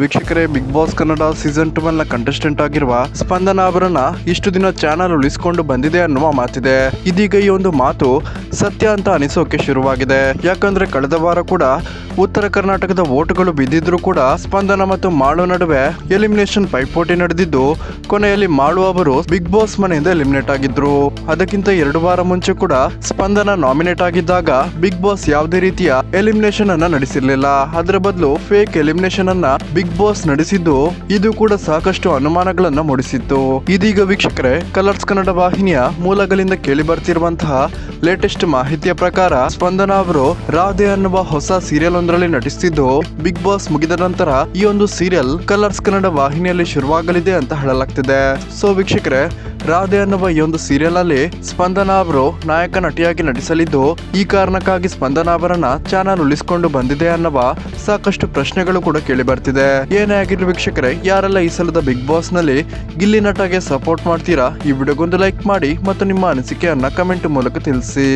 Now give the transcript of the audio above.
ವೀಕ್ಷಕರೇ Big Boss Kannada season two ನ contestant ಆಗಿರುವ ಸ್ಪಂದನ ಅವರನ್ನ ಇಷ್ಟು ದಿನ ಚಾನಲ್ ಉಳಿಸಿಕೊಂಡು ಬಂದಿದೆ ಅನ್ನುವ ಮಾತಿದೆ. ಇದೀಗ ಈ ಒಂದು ಮಾತು ಸತ್ಯ ಅಂತ ಅನಿಸೋಕೆ ಶುರುವಾಗಿದೆ. ಯಾಕಂದ್ರೆ ಕಳೆದ ವಾರ ಕೂಡ ಉತ್ತರ ಕರ್ನಾಟಕದ ಓಟುಗಳು ಬಿದ್ದಿದ್ರು ಕೂಡ ಸ್ಪಂದನ ಮತ್ತು ಮಾಳು ನಡುವೆ ಎಲಿಮಿನೇಷನ್ ಪೈಪೋಟಿ ನಡೆದಿದ್ದು, ಕೊನೆಯಲ್ಲಿ ಮಾಳು ಅವರು ಬಿಗ್ ಬಾಸ್ ಮನೆಯಿಂದ ಎಲಿಮಿನೇಟ್ ಆಗಿದ್ರು. ಅದಕ್ಕಿಂತ ಎರಡು ವಾರ ಮುಂಚೆ ಕೂಡ ಸ್ಪಂದನ ನಾಮಿನೇಟ್ ಆಗಿದ್ದಾಗ ಬಿಗ್ ಬಾಸ್ ಯಾವುದೇ ರೀತಿಯ ಎಲಿಮಿನೇಷನ್ ಅನ್ನ ನಡೆಸಿರ್ಲಿಲ್ಲ. ಅದರ ಬದಲು ಫೇಕ್ ಎಲಿಮಿನೇಷನ್ ಅನ್ನ ಬಿಗ್ ಬಾಸ್ ನಡೆಸಿದ್ದು, ಇದು ಕೂಡ ಸಾಕಷ್ಟು ಅನುಮಾನಗಳನ್ನ ಮೂಡಿಸಿತ್ತು. ಇದೀಗ ವೀಕ್ಷಕರೇ, ಕಲರ್ಸ್ ಕನ್ನಡ ವಾಹಿನಿಯ ಮೂಲಗಳಿಂದ ಕೇಳಿ ಬರ್ತಿರುವಂತಹ ಲೇಟೆಸ್ಟ್ ಮಾಹಿತಿಯ ಪ್ರಕಾರ ಸ್ಪಂದನ ಅವರು ರಾಧೆ ಅನ್ನುವ ಹೊಸ ಸೀರಿಯಲ್ ಒಂದರಲ್ಲಿ ನಟಿಸುತ್ತಿದ್ದು ಬಿಗ್ ಬಾಸ್ ಮುಗಿದ ನಂತರ ಈ ಒಂದು ಸೀರಿಯಲ್ ಕಲರ್ಸ್ ಕನ್ನಡ ವಾಹಿನಿಯಲ್ಲಿ ಶುರುವಾಗಲಿದೆ ಅಂತ ಹೇಳಲಾಗ್ತಿದೆ. ಸೊ ವೀಕ್ಷಕರೇ ರಾಧೆ ಅನ್ನುವ ಈ ಒಂದು ಸೀರಿಯಲ್ ಅಲ್ಲಿ ಸ್ಪಂದನಾ ಅವರು ನಾಯಕ ನಟಿಯಾಗಿ ನಟಿಸಲಿದ್ದು, ಈ ಕಾರಣಕ್ಕಾಗಿ ಸ್ಪಂದನಾ ಅವರನ್ನ ಚಾನಲ್ ಉಳಿಸಿಕೊಂಡು ಬಂದಿದೆ ಅನ್ನುವ ಸಾಕಷ್ಟು ಪ್ರಶ್ನೆಗಳು ಕೂಡ ಕೇಳಿ ಬರ್ತಿದೆ. ಏನೇ ಆಗಿರ್ಲಿ ವೀಕ್ಷಕರೇ, ಯಾರೆಲ್ಲ ಈ ಸಲದ ಬಿಗ್ ಬಾಸ್ನಲ್ಲಿ ಗಿಲ್ಲಿ ನಟಗೆ ಸಪೋರ್ಟ್ ಮಾಡ್ತೀರಾ, ಈ ವಿಡಿಯೋಗೊಂದು ಲೈಕ್ ಮಾಡಿ ಮತ್ತು ನಿಮ್ಮ ಅನಿಸಿಕೆಯನ್ನ ಕಮೆಂಟ್ ಮೂಲಕ ತಿಳಿಸಿ.